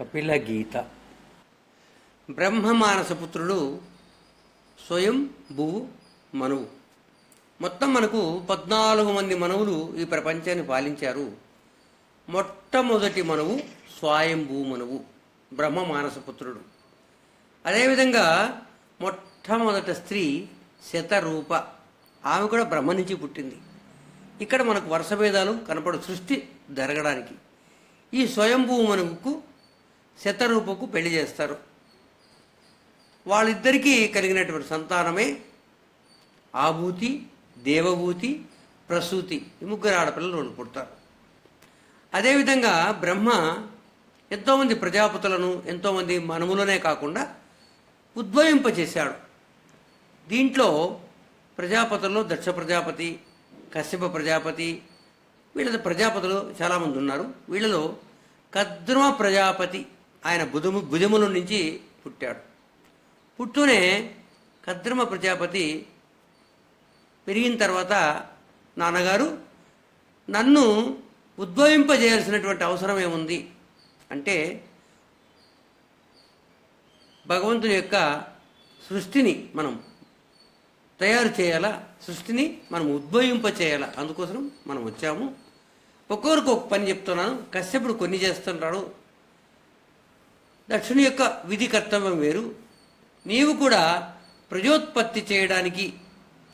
కపిల గీత. బ్రహ్మమానసపుత్రుడు స్వయం భువు మనువు. మొత్తం మనకు పద్నాలుగు మంది మనవులు ఈ ప్రపంచాన్ని పాలించారు. మొట్టమొదటి మనవు స్వయంభూ మనువు బ్రహ్మ మానసపుత్రుడు అదేవిధంగా మొట్టమొదటి స్త్రీ శతరూప. ఆమె కూడా బ్రహ్మ నుంచి పుట్టింది. ఇక్కడ మనకు వరుస భేదాలు కనపడు సృష్టి జరగడానికి. ఈ స్వయంభూ మనువుకు శతరూపకు పెళ్ళి చేస్తారు. వాళ్ళిద్దరికీ కలిగినటువంటి సంతానమే ఆభూతి దేవభూతి ప్రసూతి. ఈ ముగ్గురు ఆడపిల్లలు రెండు పుడతారు. అదేవిధంగా బ్రహ్మ ఎంతోమంది ప్రజాపతులను ఎంతోమంది మనములనే కాకుండా ఉద్భవింపచేశాడు దీంట్లో ప్రజాపతుల్లో దక్ష ప్రజాపతి కశ్యప ప్రజాపతి వీళ్ళ ప్రజాపతులు చాలామంది ఉన్నారు. వీళ్ళలో కద్రుమ ప్రజాపతి ఆయన భుజము భుజముల నుంచి పుట్టాడు. పుట్టూనే కద్రమ ప్రజాపతి పెరిగిన తర్వాత నాన్నగారు నన్ను ఉద్భవింపజేయాల్సినటువంటి అవసరం ఏముంది? అంటే భగవంతుని యొక్క సృష్టిని మనం తయారు చేయాలా? సృష్టిని మనం ఉద్భవింప చేయాలా అందుకోసం మనం వచ్చాము. ఒక్కొక్కరికి ఒక పని చెప్తున్నాను. కశ్యపుడు కొన్ని చేస్తుంటాడు. దక్షిణ యొక్క విధి కర్తవ్యం వేరు. నీవు కూడా ప్రజోత్పత్తి చేయడానికి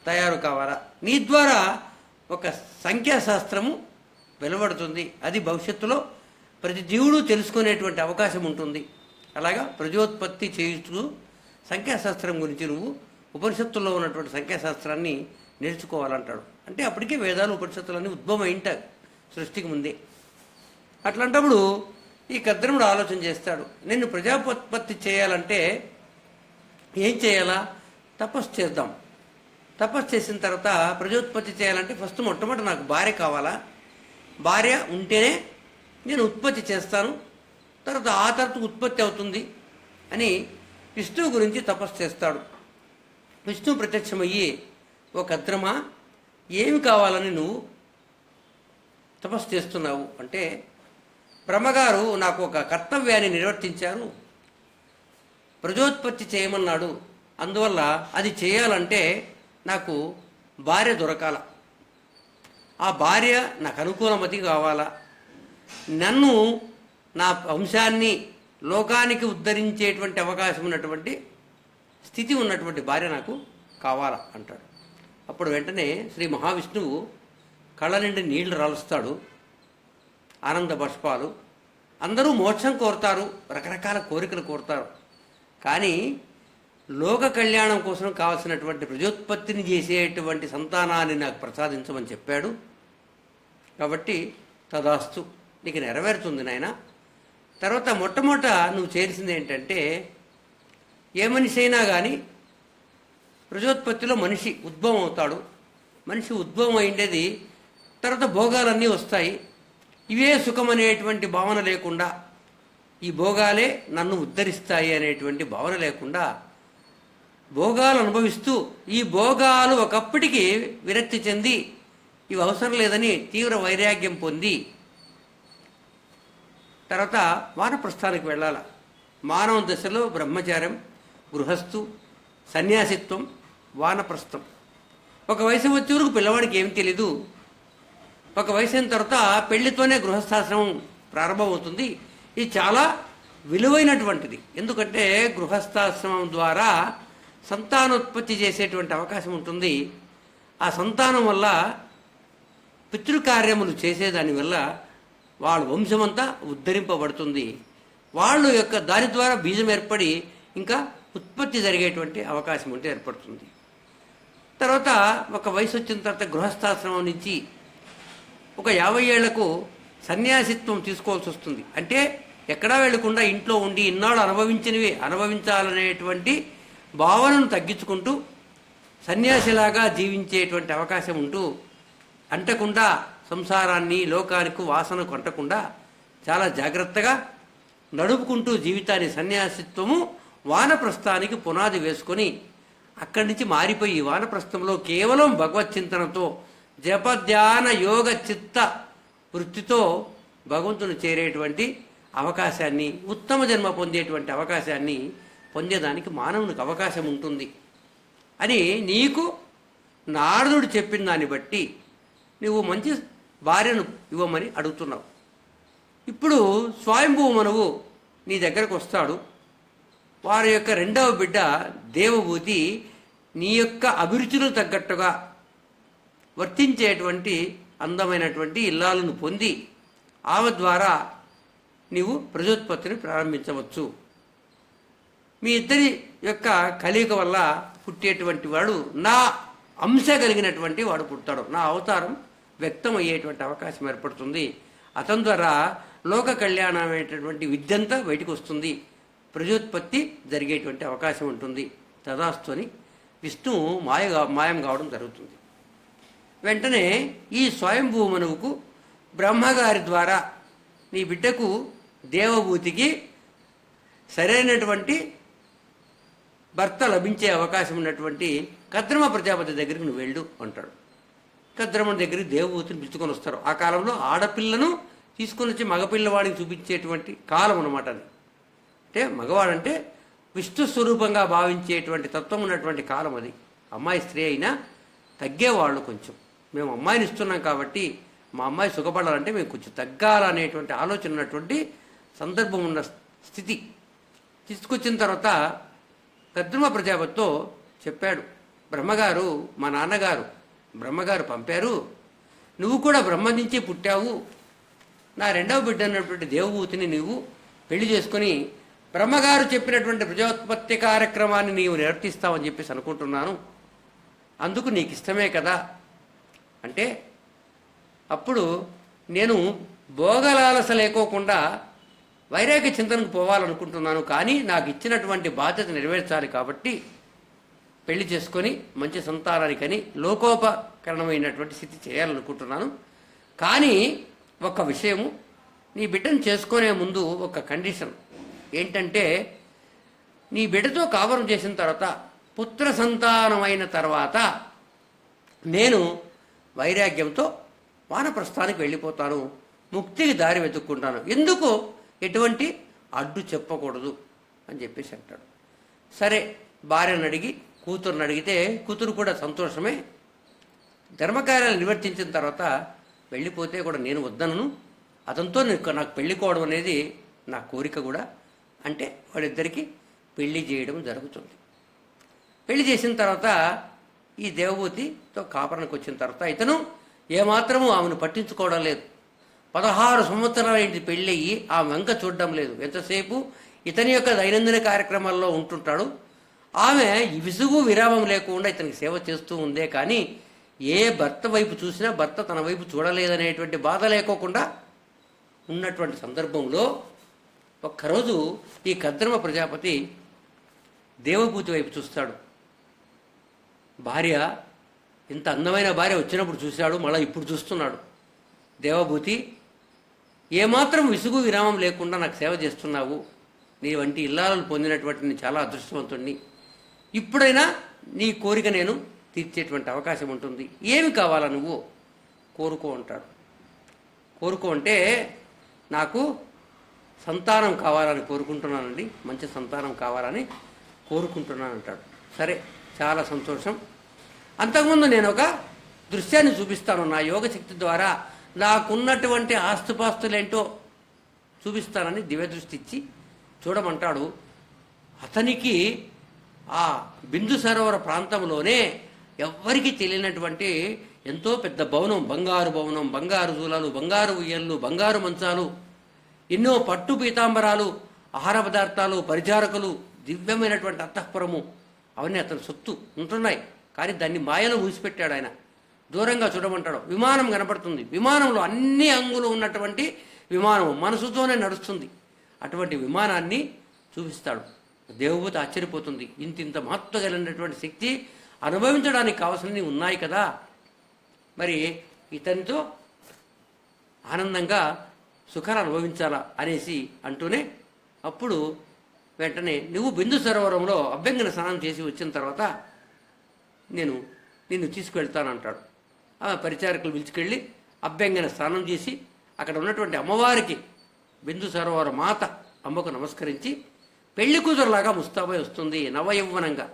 తయారు కావాలా? నీ ద్వారా ఒక సంఖ్యాశాస్త్రము వెలువడుతుంది. అది భవిష్యత్తులో ప్రతి జీవుడు తెలుసుకునేటువంటి అవకాశం ఉంటుంది. అలాగా ప్రజోత్పత్తి చేయిస్తూ సంఖ్యాశాస్త్రం గురించి నువ్వు ఉపనిషత్తుల్లో ఉన్నటువంటి సంఖ్యాశాస్త్రాన్ని నేర్చుకోవాలంటాడు. అంటే అప్పటికే వేదాలు ఉపనిషత్తులన్నీ ఉద్భవం అయింటాయి సృష్టికి ముందే. అట్లాంటప్పుడు ఈ కద్రముడు ఆలోచన చేస్తాడు. నిన్ను ప్రజాపత్పత్తి చేయాలంటే ఏం చేయాలా? తపస్సు చేద్దాం. తపస్సు చేసిన తర్వాత ప్రజోత్పత్తి చేయాలంటే ఫస్ట్ మొట్టమొదటి నాకు భార్య కావాలా? భార్య ఉంటేనే నేను ఉత్పత్తి చేస్తాను. తర్వాత ఆ తర్వాత ఉత్పత్తి అవుతుంది అని విష్ణువు గురించి తపస్సు చేస్తాడు. విష్ణువు ప్రత్యక్షమయ్యి ఓ కద్రమా ఏమి కావాలని నువ్వు తపస్సు చేస్తున్నావు? అంటే బ్రహ్మగారు నాకు ఒక కర్తవ్యాన్ని నిర్వర్తించారు. ప్రజోత్పత్తి చేయమన్నాడు. అందువల్ల అది చేయాలంటే నాకు భార్య దొరకాల. ఆ భార్య నాకు అనుకూలమతి కావాలా. నన్ను నా వంశాన్ని లోకానికి ఉద్ధరించేటువంటి అవకాశం ఉన్నటువంటి స్థితి ఉన్నటువంటి భార్య నాకు కావాలా అంటాడు. అప్పుడు వెంటనే శ్రీ మహావిష్ణువు కళ్ళ నిండి నీళ్ళు రాలుస్తాడు. ఆనంద బష్పాలు అందరూ మోక్షం కోరుతారు రకరకాల కోరికలు కోరుతారు. కానీ లోక కళ్యాణం కోసం కావలసినటువంటి ప్రజోత్పత్తిని చేసేటువంటి సంతానాన్ని నాకు ప్రసాదించమని చెప్పాడు. కాబట్టి తదాస్తు నీకు నెరవేరుతుంది నాయన. తర్వాత మొట్టమొదట నువ్వు చేయాల్సింది ఏంటంటే ఏ మనిషి అయినా కానీ ప్రజోత్పత్తిలో మనిషి ఉద్భవం అవుతాడు. మనిషి ఉద్భవం అయిండేది తర్వాత భోగాలన్నీ వస్తాయి. ఇవే సుఖం అనేటువంటి భావన లేకుండా ఈ భోగాలే నన్ను ఉద్ధరిస్తాయి అనేటువంటి భావన లేకుండా భోగాలు అనుభవిస్తూ ఈ భోగాలు ఒకప్పటికి విరక్తి చెంది ఇవి అవసరం లేదని తీవ్ర వైరాగ్యం పొంది తర్వాత వానప్రస్థానికి వెళ్ళాల. మానవ దశలో బ్రహ్మచారం గృహస్థు సన్యాసిత్వం వానప్రస్థం. ఒక వయసు వచ్చే వరకు పిల్లవాడికి ఏం తెలీదు. ఒక వయసు అయిన తర్వాత పెళ్ళితోనే గృహస్థాశ్రమం ప్రారంభమవుతుంది. ఇది చాలా విలువైనటువంటిది. ఎందుకంటే గృహస్థాశ్రమం ద్వారా సంతానోత్పత్తి చేసేటువంటి అవకాశం ఉంటుంది. ఆ సంతానం వల్ల పితృకార్యములు చేసేదాని వల్ల వాళ్ళ వంశమంతా ఉద్ధరింపబడుతుంది. వాళ్ళు యొక్క దాని ద్వారా బీజం ఏర్పడి ఇంకా ఉత్పత్తి జరిగేటువంటి అవకాశం ఉంటే ఏర్పడుతుంది. తర్వాత ఒక వయసు వచ్చిన తర్వాత గృహస్థాశ్రమం నుంచి ఒక యాభై ఏళ్ళకు సన్యాసిత్వం తీసుకోవాల్సి వస్తుంది. అంటే ఎక్కడా వెళ్ళకుండా ఇంట్లో ఉండి ఇన్నాళ్ళు అనుభవించినవి అనుభవించాలనేటువంటి భావనను తగ్గించుకుంటూ సన్యాసిలాగా జీవించేటువంటి అవకాశం ఉంటూ అంటకుండా సంసారాన్ని లోకానికి వాసనకు అంటకుండా చాలా జాగ్రత్తగా నడుపుకుంటూ జీవితాన్ని సన్యాసిత్వము వానప్రస్థానికి పునాది వేసుకొని అక్కడి నుంచి మారిపోయి వానప్రస్థంలో కేవలం భగవత్ చింతనతో జప ధ్యాన యోగ చిత్త వృత్తితో భగవంతుని చేరేటువంటి అవకాశాన్ని ఉత్తమ జన్మ పొందేటువంటి అవకాశాన్ని పొందేదానికి మానవునికి అవకాశం ఉంటుంది. అని నీకు నారదుడు చెప్పిన దాన్ని బట్టి నువ్వు మంచి భార్యను ఇవ్వమని అడుగుతున్నావు. ఇప్పుడు స్వయంభూ మనవు నీ దగ్గరకు వస్తాడు. వారి యొక్క రెండవ బిడ్డ దేవభూతి నీ యొక్క అభిరుచులు తగ్గట్టుగా వర్తించేటువంటి అందమైనటువంటి ఇల్లాలను పొంది ఆమె ద్వారా నీవు ప్రజోత్పత్తిని ప్రారంభించవచ్చు. మీ ఇద్దరి యొక్క కలయిక వల్ల పుట్టేటువంటి వాడు నా అంశ కలిగినటువంటి వాడు పుడతాడు. నా అవతారం వ్యక్తం అయ్యేటువంటి అవకాశం ఏర్పడుతుంది. అతని ద్వారా లోక కళ్యాణమైనటువంటి విద్యంతా బయటకు వస్తుంది. ప్రజోత్పత్తి జరిగేటువంటి అవకాశం ఉంటుంది. తదాస్తుని విష్ణువు విష్ణు మాయ మాయం కావడం జరుగుతుంది. వెంటనే ఈ స్వయంభూమనువుకు బ్రహ్మగారి ద్వారా నీ బిడ్డకు దేవభూతికి సరైనటువంటి భర్త లభించే అవకాశం ఉన్నటువంటి కద్రమ ప్రజాపతి దగ్గరికి నువ్వు వెళ్ళు అంటాడు. కద్రమ దగ్గరికి దేవభూతిని పిలుచుకొని వస్తారు. ఆ కాలంలో ఆడపిల్లను తీసుకొని వచ్చి మగపిల్లవాడికి చూపించేటువంటి కాలం అన్నమాట అది. అంటే మగవాడంటే విష్ణు స్వరూపంగా భావించేటువంటి తత్వం ఉన్నటువంటి కాలం అది. అమ్మాయి స్త్రీ అయినా తగ్గేవాళ్ళు కొంచెం. మేము అమ్మాయిని ఇస్తున్నాం కాబట్టి మా అమ్మాయి సుఖపడాలంటే మేము కొంచెం తగ్గాలనేటువంటి ఆలోచన ఉన్నటువంటి సందర్భం ఉన్న స్థితి. తీసుకొచ్చిన తర్వాత కద్రుమ ప్రజాపతితో చెప్పాడు. బ్రహ్మగారు మా నాన్నగారు బ్రహ్మగారు పంపారు. నువ్వు కూడా బ్రహ్మ నుంచే పుట్టావు. నా రెండవ బిడ్డ అన్నటువంటి దేవభూతిని నువ్వు పెళ్ళి చేసుకొని బ్రహ్మగారు చెప్పినటువంటి ప్రజోత్పత్తి కార్యక్రమాన్ని నీవు నిర్వర్తిస్తావని చెప్పేసి అనుకుంటున్నాను. అందుకు నీకు ఇష్టమే కదా. అంటే అప్పుడు నేను భోగలాలస లేకోకుండా వైరాగ్య చింతనకు పోవాలనుకుంటున్నాను కానీ నాకు ఇచ్చినటువంటి బాధ్యత నెరవేర్చాలి కాబట్టి పెళ్ళి చేసుకొని మంచి సంతానానికని లోకోపకరణమైనటువంటి స్థితి చేయాలనుకుంటున్నాను. కానీ ఒక విషయము నీ బిడ్డను చేసుకునే ముందు ఒక కండిషన్. ఏంటంటే నీ బిడ్డతో కాపురం చేసిన తర్వాత పుత్ర సంతానమైన తర్వాత నేను వైరాగ్యంతో వానప్రస్థానికి వెళ్ళిపోతాను. ముక్తికి దారి వెతుక్కుంటాను. ఎందుకు? ఎటువంటి? అడ్డు చెప్పకూడదు అని చెప్పేసి అంటాడు. సరే భార్యను అడిగి కూతురుని అడిగితే కూతురు కూడా సంతోషమే. ధర్మకార్యాలు నివర్తించిన తర్వాత వెళ్ళిపోతే కూడా నేను వద్దనను. అతనితో నాకు పెళ్ళికోవడం అనేది నా కోరిక కూడా. అంటే వాళ్ళిద్దరికీ పెళ్ళి చేయడం జరుగుతుంది. పెళ్ళి చేసిన తర్వాత ఈ దేవభూతితో కాపురానికి వచ్చిన తర్వాత ఇతను ఏమాత్రము ఆమెను పట్టించుకోవడం లేదు. పదహారు సంవత్సరాలైంది పెళ్ళయ్యి ఆ వంక చూడడం లేదు. ఎంతసేపు? ఇతని యొక్క దైనందిన కార్యక్రమాల్లో ఉంటుంటాడు. ఆమె విసుగు విరామం లేకుండా ఇతనికి సేవ చేస్తూ ఉందే కానీ ఏ భర్త వైపు చూసినా భర్త తన వైపు చూడలేదనేటువంటి బాధ లేకోకుండా ఉన్నటువంటి సందర్భంలో ఒక్కరోజు ఈ కద్రమ ప్రజాపతి దేవభూతి వైపు చూస్తాడు. భార్య ఇంత అందమైన భార్య వచ్చినప్పుడు చూశాడు మళ్ళీ ఇప్పుడు చూస్తున్నాడు. దేవభూతి ఏమాత్రం విసుగు విరామం లేకుండా నాకు సేవ చేస్తున్నావు. నీ వంటి ఇల్లాలను పొందినటువంటి నేను చాలా అదృష్టవంతుణ్ణి. ఇప్పుడైనా నీ కోరిక నేను తీర్చేటువంటి అవకాశం ఉంటుంది. ఏమి కావాలా నువ్వు? కోరుకో అంటాడు. కోరుకో అంటే నాకు సంతానం కావాలని కోరుకుంటున్నానండి. మంచి సంతానం కావాలని కోరుకుంటున్నాను అంటాడు సరే చాలా సంతోషం. అంతకుముందు నేను ఒక దృశ్యాన్ని చూపిస్తాను. నా యోగ శక్తి ద్వారా నాకున్నటువంటి ఆస్తుపాస్తులేంటో చూపిస్తానని దివ్యదృష్టి ఇచ్చి చూడమంటాడు. అతనికి ఆ బిందు సరోవర ప్రాంతంలోనే ఎవ్వరికీ తెలియనటువంటి ఎంతో పెద్ద భవనం బంగారు భవనం బంగారు జూలాలు బంగారు ఉయ్యళ్ళు బంగారు మంచాలు ఎన్నో పట్టు పీతాంబరాలు ఆహార పదార్థాలు పరిచారకులు దివ్యమైనటువంటి అంతఃపురము అవన్నీ అతని సొత్తు ఉంటున్నాయి. కానీ దాన్ని మాయలో ఊసిపెట్టాడు ఆయన. దూరంగా చూడమంటాడు. విమానం కనపడుతుంది. విమానంలో అన్ని అంగులు ఉన్నటువంటి విమానం మనసుతోనే నడుస్తుంది. అటువంటి విమానాన్ని చూపిస్తాడు. దేవభూతి ఆశ్చర్యపోతుంది. ఇంత ఇంత మహత్వ కలిగినటువంటి శక్తి అనుభవించడానికి కావాల్సినవి ఉన్నాయి కదా. మరి ఇతనితో ఆనందంగా సుఖాలు అనుభవించాలా అనేసి అంటూనే అప్పుడు వెంటనే నువ్వు బిందు సరోవరంలో అభ్యంగన స్నానం చేసి వచ్చిన తర్వాత నేను నిన్ను తీసుకువెళ్తానంటాడు. ఆమె పరిచారకులు పిలుచుకెళ్ళి అభ్యంగన స్నానం చేసి అక్కడ ఉన్నటువంటి అమ్మవారికి బిందు సరోవర మాత అమ్మకు నమస్కరించి పెళ్ళి కూతురులాగా ముస్తాబై వస్తుంది నవయౌవనంగా.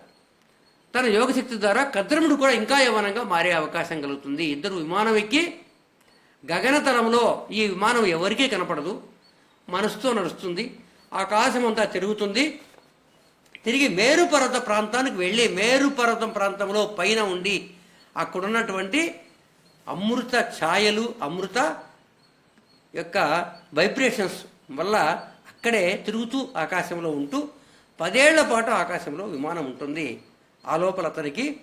తన యోగశక్తి ద్వారా కద్రముడు కూడా ఇంకా యవ్వనంగా మారే అవకాశం కలుగుతుంది. ఇద్దరు విమానం ఎక్కి గగనతలంలో ఈ విమానం ఎవరికీ కనపడదు. మనసుతో నడుస్తుంది. ఆకాశం అంతా తిరుగుతుంది. తిరిగి మేరుపర్వత ప్రాంతానికి వెళ్ళి మేరుపర్వతం ప్రాంతంలో పైన ఉండి అక్కడున్నటువంటి అమృత ఛాయలు అమృత యొక్క వైబ్రేషన్స్ వల్ల అక్కడే తిరుగుతూ ఆకాశంలో ఉంటూ పదేళ్ళ పాటు ఆకాశంలో విమానం ఉంటుంది. ఆ లోపల అతనికి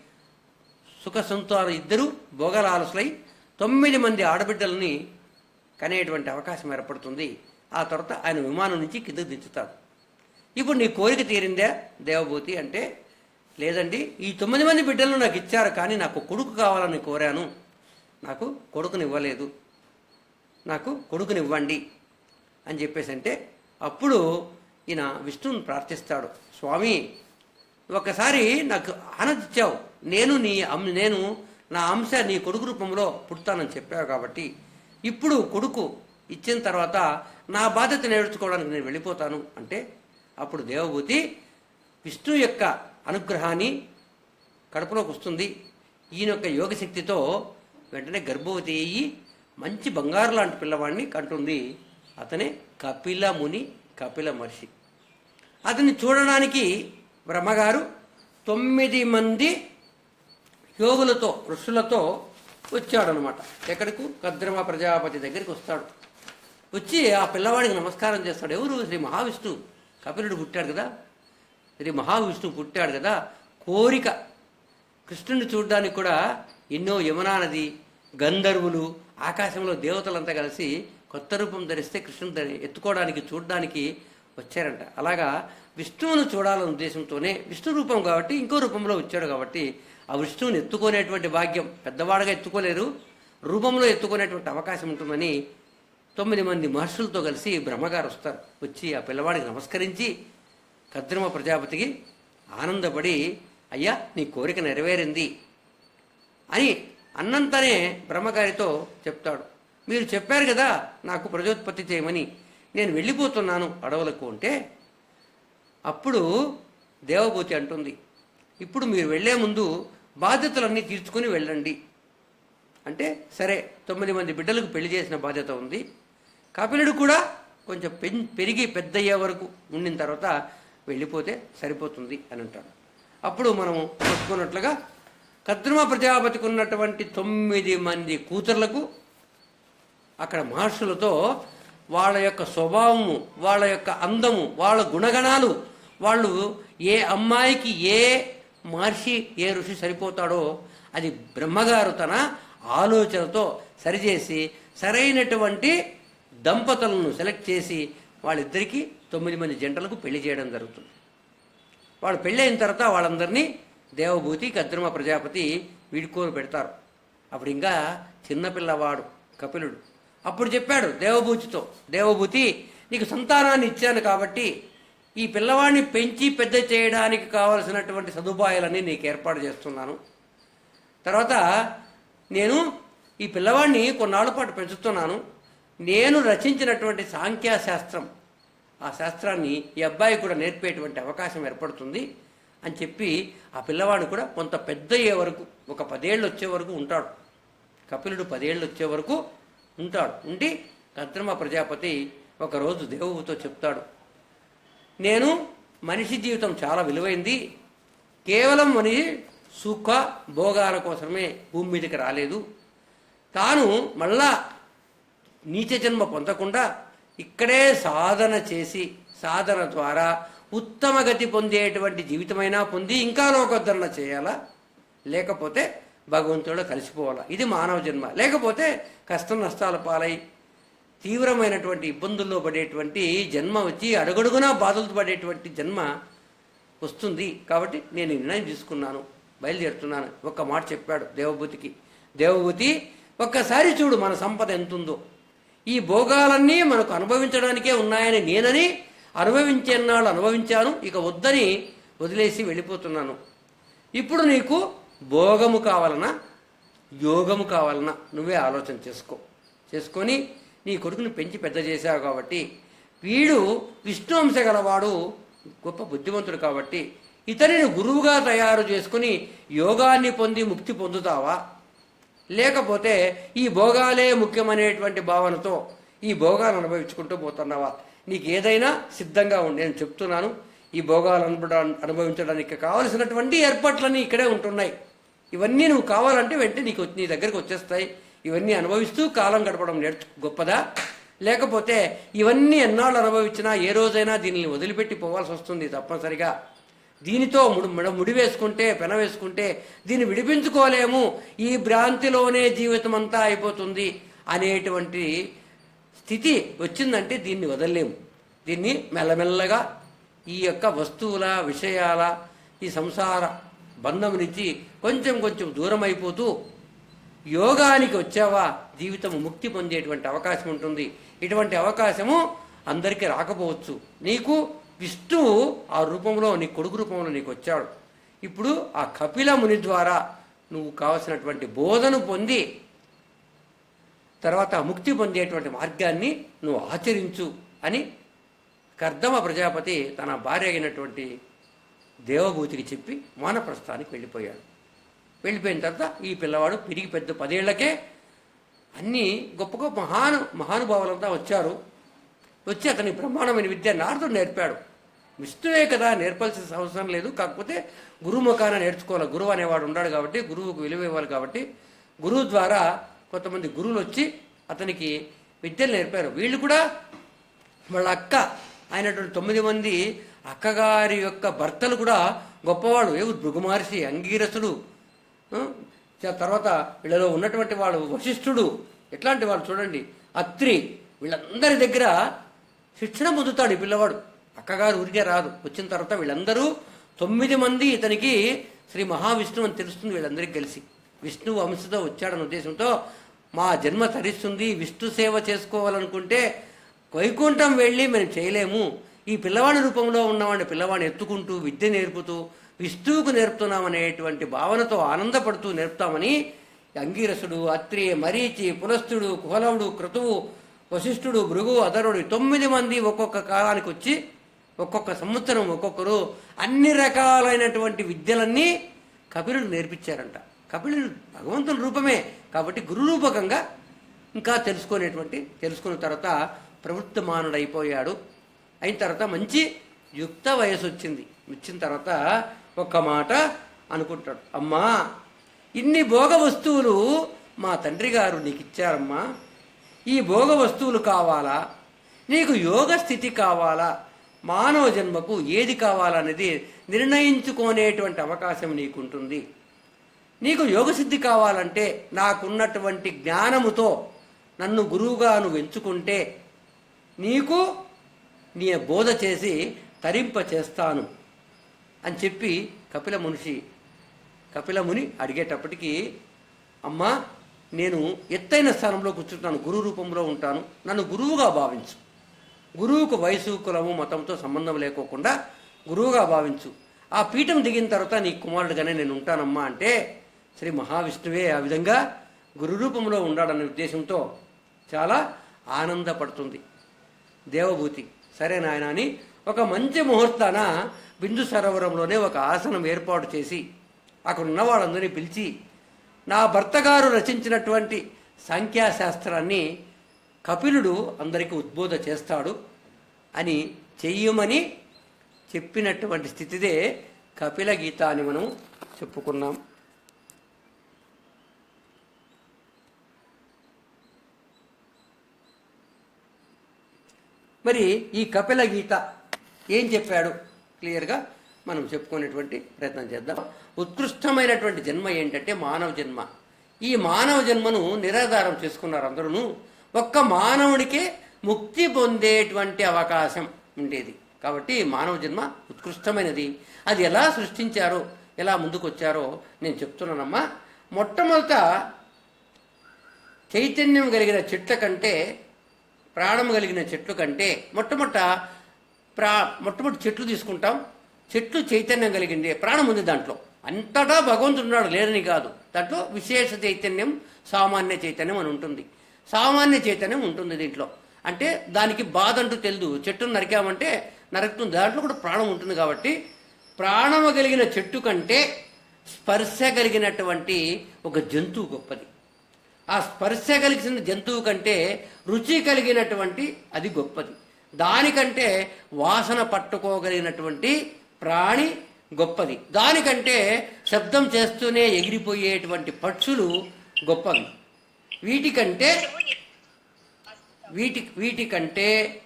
సుఖ సంతాన ఇద్దరు భోగలాలసులై తొమ్మిది మంది ఆడబిడ్డలని కనేటువంటి అవకాశం ఏర్పడుతుంది. ఆ తర్వాత ఆయన విమానం నుంచి కిందకు దించుతాడు ఇప్పుడు నీ కోరిక తీరిందా దేవభూతి అంటే లేదండి ఈ తొమ్మిది మంది బిడ్డలను నాకు ఇచ్చారు కానీ నాకు కొడుకు కావాలని కోరాను. నాకు కొడుకునివ్వలేదు. నాకు కొడుకునివ్వండి అని చెప్పేసి అంటే అప్పుడు ఈయన విష్ణువుని ప్రార్థిస్తాడు. స్వామి ఒకసారి నాకు ఆనందించావు నేను నీ అం నేను నా అంశ నీ కొడుకు రూపంలో పుడతానని చెప్పావు కాబట్టి ఇప్పుడు కొడుకు ఇచ్చిన తర్వాత నా బాధ్యత నేర్చుకోవడానికి నేను వెళ్ళిపోతాను. అంటే అప్పుడు దేవభూతి విష్ణు యొక్క అనుగ్రహాన్ని కడుపులోకి వస్తుంది. ఈయన యొక్క యోగశక్తితో వెంటనే గర్భవతి అయ్యి మంచి బంగారు లాంటి పిల్లవాడిని కంటుంది. అతనే కపిల ముని కపిల మహర్షి. అతన్ని చూడడానికి బ్రహ్మగారు తొమ్మిది మంది యోగులతో ఋషులతో వచ్చాడనమాట ఎక్కడికి? కద్రమ ప్రజాపతి దగ్గరికి వస్తాడు. వచ్చి ఆ పిల్లవాడికి నమస్కారం చేస్తాడు. ఎవరు? శ్రీ మహావిష్ణువు. కపిలుడు పుట్టాడు కదా? శ్రీ మహావిష్ణువు పుట్టాడు కదా? కోరిక. కృష్ణుని చూడడానికి కూడా ఎన్నో యమునా నది గంధర్వులు ఆకాశంలో దేవతలంతా కలిసి కొత్త రూపం ధరిస్తే కృష్ణుని ఎత్తుకోవడానికి చూడడానికి వచ్చారంట. అలాగా విష్ణువును చూడాలనే ఉద్దేశంతోనే విష్ణు రూపం కాబట్టి ఇంకో రూపంలో వచ్చాడు కాబట్టి ఆ విష్ణువుని ఎత్తుకునేటువంటి భాగ్యం పెద్దవాడుగా ఎత్తుకోలేరు. రూపంలో ఎత్తుకునేటువంటి అవకాశం ఉంటుందని తొమ్మిది మంది మహర్షులతో కలిసి బ్రహ్మగారు వస్తారు. వచ్చి ఆ పిల్లవాడికి నమస్కరించి కద్రిమ ప్రజాపతికి ఆనందపడి అయ్యా నీ కోరిక నెరవేరింది అని అన్నంతనే బ్రహ్మగారితో చెప్తాడు. మీరు చెప్పారు కదా నాకు ప్రజోత్పత్తి చేయమని. నేను వెళ్ళిపోతున్నాను అడవులకు అంటే అప్పుడు దేవభూతి అంటుంది. ఇప్పుడు మీరు వెళ్ళే ముందు బాధ్యతలన్నీ తీర్చుకుని వెళ్ళండి. అంటే సరే తొమ్మిది మంది బిడ్డలకు పెళ్ళి చేసిన బాధ్యత ఉంది. కపిలుడు కూడా కొంచెం పెం పెరిగి పెద్ద అయ్యే వరకు ఉండిన తర్వాత వెళ్ళిపోతే సరిపోతుంది అని అంటాడు. అప్పుడు మనం చెప్పుకున్నట్లుగా కద్రుమ ప్రజాపతికి ఉన్నటువంటి తొమ్మిది మంది కూతుర్లకు అక్కడ మహర్షులతో వాళ్ళ యొక్క స్వభావము వాళ్ళ యొక్క అందము వాళ్ళ గుణగణాలు వాళ్ళు ఏ అమ్మాయికి ఏ మహర్షి ఏ ఋషి సరిపోతాడో అది బ్రహ్మగారు తన ఆలోచనతో సరిచేసి సరైనటువంటి దంపతులను సెలెక్ట్ చేసి వాళ్ళిద్దరికీ తొమ్మిది మంది జంటలకు పెళ్ళి చేయడం జరుగుతుంది. వాళ్ళు పెళ్ళి అయిన తర్వాత వాళ్ళందరినీ దేవభూతి కద్రమ ప్రజాపతి వీడుకోలు పెడతారు. అప్పుడు ఇంకా చిన్నపిల్లవాడు కపిలుడు. అప్పుడు చెప్పాడు దేవభూతితో దేవభూతి నీకు సంతానాన్ని ఇచ్చాను కాబట్టి ఈ పిల్లవాడిని పెంచి పెద్ద చేయడానికి కావలసినటువంటి సదుపాయాలన్నీ నీకు ఏర్పాటు చేస్తున్నాను. తర్వాత నేను ఈ పిల్లవాడిని కొన్నాళ్ళ పాటు పెంచుతున్నాను. నేను రచించినటువంటి సాంఖ్యాశాస్త్రం ఆ శాస్త్రాన్ని ఈ అబ్బాయి కూడా నేర్పేటువంటి అవకాశం ఏర్పడుతుంది అని చెప్పి ఆ పిల్లవాడు కూడా కొంత పెద్ద అయ్యే వరకు ఒక పదేళ్ళు వచ్చే వరకు ఉంటాడు. కపిలుడు పదేళ్ళు వచ్చే వరకు ఉంటాడు. ఉండి కద్రమ ప్రజాపతి ఒకరోజు దేవుడితో చెప్తాడు నేను మనిషి జీవితం చాలా విలువైంది. కేవలం మనిషి సుఖ భోగాల కోసమే భూమి మీదకి రాలేదు. తాను మళ్ళా నీచ జన్మ పొందకుండా ఇక్కడే సాధన చేసి సాధన ద్వారా ఉత్తమ గతి పొందేటువంటి జీవితమైనా పొంది ఇంకా లోకోద్ధరణ చేయాలా? లేకపోతే భగవంతుడు కలిసిపోవాలా? ఇది మానవ జన్మ. లేకపోతే కష్ట నష్టాల పాలై తీవ్రమైనటువంటి ఇబ్బందుల్లో పడేటువంటి జన్మ వచ్చి అడుగడుగునా బాధలు పడేటువంటి జన్మ వస్తుంది. కాబట్టి నేను నిర్ణయం తీసుకున్నాను. బయలుదేరుతున్నాను. ఒక్క మాట చెప్పాడు దేవభూతికి. దేవభూతి ఒక్కసారి చూడు మన సంపద ఎంతుందో. ఈ భోగాలన్నీ మనకు అనుభవించడానికే ఉన్నాయని నేనని అనుభవించేనాళ్ళు అనుభవించాను. ఇక వద్దని వదిలేసి వెళ్ళిపోతున్నాను. ఇప్పుడు నీకు భోగము కావాలన్నా యోగము కావాలన్నా నువ్వే ఆలోచన చేసుకో. చేసుకొని నీ కొడుకుని పెంచి పెద్ద చేశావు కాబట్టి వీడు విష్ణువంశ గలవాడు గొప్ప బుద్ధిమంతుడు కాబట్టి ఇతనిని గురువుగా తయారు చేసుకుని యోగాన్ని పొంది ముక్తి పొందుతావా? లేకపోతే ఈ భోగాలే ముఖ్యమనేటువంటి భావనతో ఈ భోగాలు అనుభవించుకుంటూ పోతున్నావా? నీకు ఏదైనా సిద్ధంగా ఉండి నేను చెప్తున్నాను ఈ భోగాలు అనుభవ అనుభవించడానికి కావలసినటువంటి ఏర్పాట్లన్నీ ఇక్కడే ఉంటున్నాయి. ఇవన్నీ నువ్వు కావాలంటే వెంటనే నీకు నీ దగ్గరికి వచ్చేస్తాయి. ఇవన్నీ అనుభవిస్తూ కాలం గడపడం నేర్చు గొప్పదా? లేకపోతే ఇవన్నీ ఎన్నాళ్ళు అనుభవించినా ఏ రోజైనా దీనిని వదిలిపెట్టి పోవాల్సి వస్తుంది తప్పనిసరిగా. దీనితో ముడి ముడ- ముడి వేసుకుంటే పెన వేసుకుంటే దీన్ని విడిపించుకోలేము. ఈ భ్రాంతిలోనే జీవితం అంతా అయిపోతుంది అనేటువంటి స్థితి వచ్చిందంటే దీన్ని వదలలేము. దీన్ని మెల్లమెల్లగా ఈ యొక్క వస్తువుల విషయాల ఈ సంసార బంధం నుంచి కొంచెం కొంచెం దూరం అయిపోతూ యోగానికి వచ్చావా? జీవితం ముక్తి పొందేటువంటి అవకాశం ఉంటుంది. ఇటువంటి అవకాశము అందరికీ రాకపోవచ్చు. నీకు విష్ణువు ఆ రూపంలో నీ కొడుకు రూపంలో నీకు వచ్చాడు. ఇప్పుడు ఆ కపిల ముని ద్వారా నువ్వు కావలసినటువంటి బోధను పొంది తర్వాత ముక్తి పొందేటువంటి మార్గాన్ని నువ్వు ఆచరించు అని కర్దమ ప్రజాపతి తన భార్య అయినటువంటి దేవభూతికి చెప్పి మానప్రస్థానికి వెళ్ళిపోయాడు. వెళ్ళిపోయిన తర్వాత ఈ పిల్లవాడు పెరిగి పెద్ద పదేళ్ళకే అన్ని గొప్ప గొప్ప మహాను మహానుభావులంతా వచ్చారు. వచ్చి అతని బ్రహ్మాండమైన విద్య నారదుడు నేర్పాడు. విష్ణువే కదా నేర్పాల్సిన అవసరం లేదు. కాకపోతే గురుముఖాన నేర్చుకోవాలి. గురువు అనేవాడు ఉన్నాడు కాబట్టి గురువుకు విలువ ఇవ్వాలి కాబట్టి గురువు ద్వారా కొంతమంది గురువులు వచ్చి అతనికి విద్యలు నేర్పారు. వీళ్ళు కూడా వాళ్ళ అక్క అయినటువంటి తొమ్మిది మంది అక్కగారి యొక్క భర్తలు కూడా గొప్పవాడు ఏ భృగు మహర్షి అంగీరసుడు తర్వాత వీళ్ళలో ఉన్నటువంటి వాడు వశిష్ఠుడు ఎట్లాంటి వాళ్ళు చూడండి. అత్రి వీళ్ళందరి దగ్గర శిక్షణ పొందుతాడు ఈ పిల్లవాడు. అక్కగారు ఊరికే రాదు. వచ్చిన తర్వాత వీళ్ళందరూ తొమ్మిది మంది ఇతనికి శ్రీ మహావిష్ణువు అని తెలుస్తుంది వీళ్ళందరికీ కలిసి. విష్ణు వంశతో వచ్చాడన్న ఉద్దేశంతో మా జన్మ తరిస్తుంది విష్ణు సేవ చేసుకోవాలనుకుంటే వైకుంఠం వెళ్ళి మేము చేయలేము. ఈ పిల్లవాడి రూపంలో ఉన్నవాడిని పిల్లవాడిని ఎత్తుకుంటూ విద్య నేర్పుతూ విష్ణువుకు నేర్పుతున్నామనేటువంటి భావనతో ఆనందపడుతూ నేర్పుతామని అంగీరసుడు అత్రి మరీచి పులస్తుడు కుహలవుడు క్రతువు వశిష్ఠుడు భృగు అధరుడు తొమ్మిది మంది ఒక్కొక్క కాలానికి వచ్చి ఒక్కొక్క సంవత్సరం ఒక్కొక్కరు అన్ని రకాలైనటువంటి విద్యలన్నీ కపిలుడు నేర్పించారంట. కపిలుడు భగవంతుని రూపమే కాబట్టి గురురూపకంగా ఇంకా తెలుసుకునేటువంటి తెలుసుకున్న తర్వాత ప్రవృత్తమానుడు అయిపోయాడు అయిన తర్వాత మంచి యుక్త వయసు వచ్చింది వచ్చిన తర్వాత ఒక్క మాట అనుకుంటాడు. అమ్మా ఇన్ని భోగ వస్తువులు మా తండ్రి గారు నీకు ఇచ్చారమ్మా ఈ భోగ వస్తువులు కావాలా? నీకు యోగ స్థితి కావాలా? మానవ జన్మకు ఏది కావాలనేది నిర్ణయించుకునేటువంటి అవకాశం నీకుంటుంది. నీకు యోగసిద్ధి కావాలంటే నాకున్నటువంటి జ్ఞానముతో నన్ను గురువుగా నువ్వు ఎంచుకుంటే నీకు నీ బోధ చేసి తరింప చేస్తాను అని చెప్పి కపిల మనిషి కపిల ముని అడిగేటప్పటికీ అమ్మా నేను ఎత్తైన స్థానంలో కూర్చుంటాను గురు రూపంలో ఉంటాను. నన్ను గురువుగా భావించు. గురువుకు వయసు కులము మతంతో సంబంధం లేకోకుండా గురువుగా భావించు. ఆ పీఠం దిగిన తర్వాత నీ కుమారుడుగానే నేను ఉంటానమ్మా అంటే శ్రీ మహావిష్ణువే ఆ విధంగా గురు రూపంలో ఉండాడనే ఉద్దేశంతో చాలా ఆనందపడుతుంది. దేవభూతి. సరే నాయన అని ఒక మంచి ముహూర్తాన బిందు సరోవరంలోనే ఒక ఆసనం ఏర్పాటు చేసి అక్కడ ఉన్న వాళ్ళందరినీ పిలిచి నా భర్త గారు రచించినటువంటి సంఖ్యాశాస్త్రాన్ని కపిలుడు అందరికీ ఉద్బోధ చేస్తాడు అని చెయ్యమని చెప్పినటువంటి స్థితిదే కపిల గీత అని మనం చెప్పుకున్నాం. మరి ఈ కపిల గీత ఏం చెప్పాడు? క్లియర్గా? మనం చెప్పుకునేటువంటి ప్రయత్నం చేద్దాం. ఉత్కృష్టమైనటువంటి జన్మ ఏంటంటే మానవ జన్మ. ఈ మానవ జన్మను నిరాధారం చేసుకున్నారు అందరూ ఒక్క మానవుడికే ముక్తి పొందేటువంటి అవకాశం ఉండేది. కాబట్టి మానవ జన్మ ఉత్కృష్టమైనది. అది ఎలా సృష్టించారో ఎలా ముందుకొచ్చారో నేను చెప్తున్నానమ్మా. మొట్టమొదట చైతన్యం కలిగిన చెట్ల కంటే ప్రాణం కలిగిన చెట్లు కంటే మొట్టమొదట ప్రా మొట్టమొదటి చెట్లు తీసుకుంటాం. చెట్లు చైతన్యం కలిగింది. ప్రాణం ఉంది దాంట్లో. అంతటా భగవంతుడు ఉన్నాడు లేదని కాదు. దాంట్లో విశేష చైతన్యం సామాన్య చైతన్యం అని ఉంటుంది. సామాన్య చైతన్యం ఉంటుంది దీంట్లో. అంటే దానికి బాధ అంటూ తెలియదు చెట్టును నరికామంటే నరుకుతుంది. దాంట్లో కూడా ప్రాణం ఉంటుంది కాబట్టి ప్రాణము కలిగిన చెట్టు కంటే స్పర్శ కలిగినటువంటి ఒక జంతువు గొప్పది. ఆ స్పర్శ కలిగిన జంతువు కంటే రుచి కలిగినటువంటి అది గొప్పది. దానికంటే వాసన పట్టుకోగలిగినటువంటి ప్రాణి గొప్పది. దానికంటే శబ్దం చేస్తూనే ఎగిరిపోయేటువంటి పక్షులు గొప్పవి. వీటికంటే వీటి వీటికంటే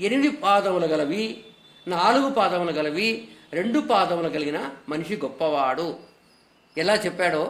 ఎనిమిది పాదములు గలవి నాలుగు పాదములు గలవి రెండు పాదములు కలిగిన మనిషి గొప్పవాడు. ఎలా చెప్పాడో